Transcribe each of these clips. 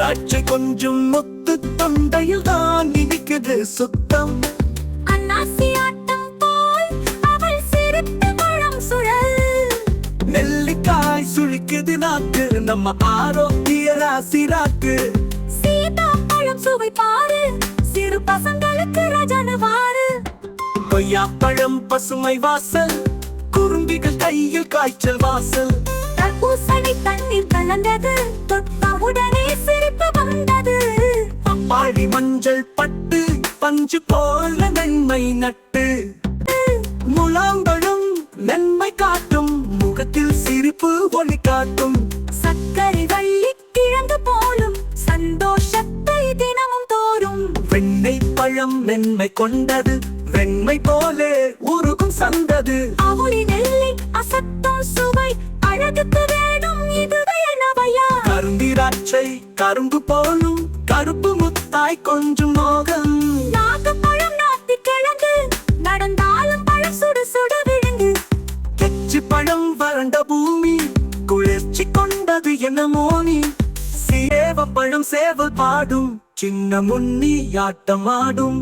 திராட்சை கொஞ்சம் முத்து தொண்டையில் தான் இனிக்குது சுத்தம். நெல்லிக்காய் சுழிக்குது நாக்கு நம்ம ஆரோக்கிய ராசி ராக்கு சீதா பழம் சுவை பாரு சிறு பசங்களுக்கு ரஜனவாறு கொய்யாப்பழம் பசுமை வாசல் குறும்பிகள் கையில் காய்ச்சல் வாசல். தர்பூசணி தண்ணீர் கலந்தது தொட்டவுடனே பப்பாளி மஞ்சள் பட்டு பஞ்சு போல நன்மை நட்டு. முலாம்பழம் நன்மை காட்டும் முகத்தில் சிரிப்பு ஒளி காட்டும். சர்க்கரை வள்ளி கிழங்கு போலும் சந்தோஷத்தை தினமும் தோறும். வெண்ணெய் பழம் மென்மை கொண்டது வெண்மை போலே உருகும் சந்தது. அவுளி நெல்லி அசத்தும் சுவை அழகுக்கு வேணும் இதுவே நவையா கருந்திராட்சை கரும்பு போலும் கருப்பு முத்தாய் கொஞ்சம் மோகம். நாகப்பழம் நாத்தி கிழங்கு நடந்தாலும் பழம் சுடு சுடு விழுங்கு. தெச்சி பழம் வறண்ட பூமி குளிர்ச்சி கொண்டது என மோனி. சேவ பழம் சேவல் பாடும் சின்ன முன்னி ஆட்டமாடும்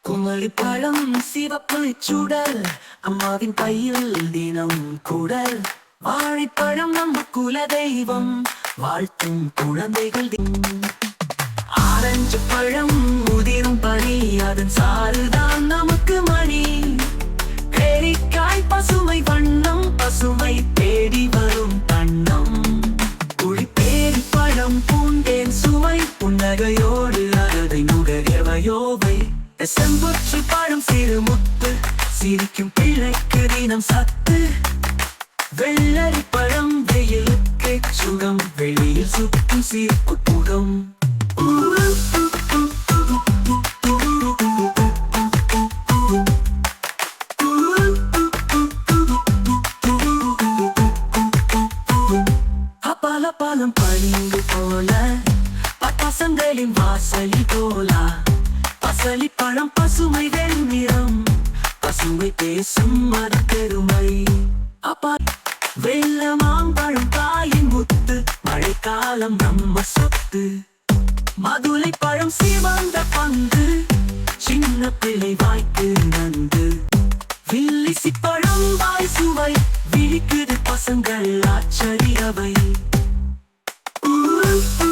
குமரி பழம் சிவப்பு சுடல் அம்மாவின் கையில் தினம் குடல். வாழைப்பழம் நம்ம குல தெய்வம் வாழ்த்தும் குழந்தைகள் ஆரஞ்சு பழம் முதிரும் பனி அதன் சாறுதான் நமக்கு மணி. பேரிக்காய் பசுமை வண்ணம் பசுமை தேடி வரும் தண்ணம் குழிப்பேரி பழம் பூண்டேன் சுவை புன்னகையோடு அறதை நுகரவையோவை செம்புற்று பழம் சிறு முத்து சிரிக்கும் பிழைக்கு தினம் சத்து. வெள்ளரி பழம் சுற்றும் சீர்ப்பு புகம் பாலம் பளிங்கு போல பட்டாசங்களின் வாசலி போலா பசலி பழம் பசுமை வெண்ணிறம் பசுமை பேசும் மறு பெருமை. அப்பா வெள்ள மாம்பழம் தாயின் முத்து மழைக்காலம் நம் சொத்து மதுளை பழம் சிவந்த பந்து. சின்ன பிள்ளை வாய்க்கு நந்து. வில்லிசி பழம் வாய் சுவை. விழிக்குது பசங்கள் ஆச்சரியவை. ஊ,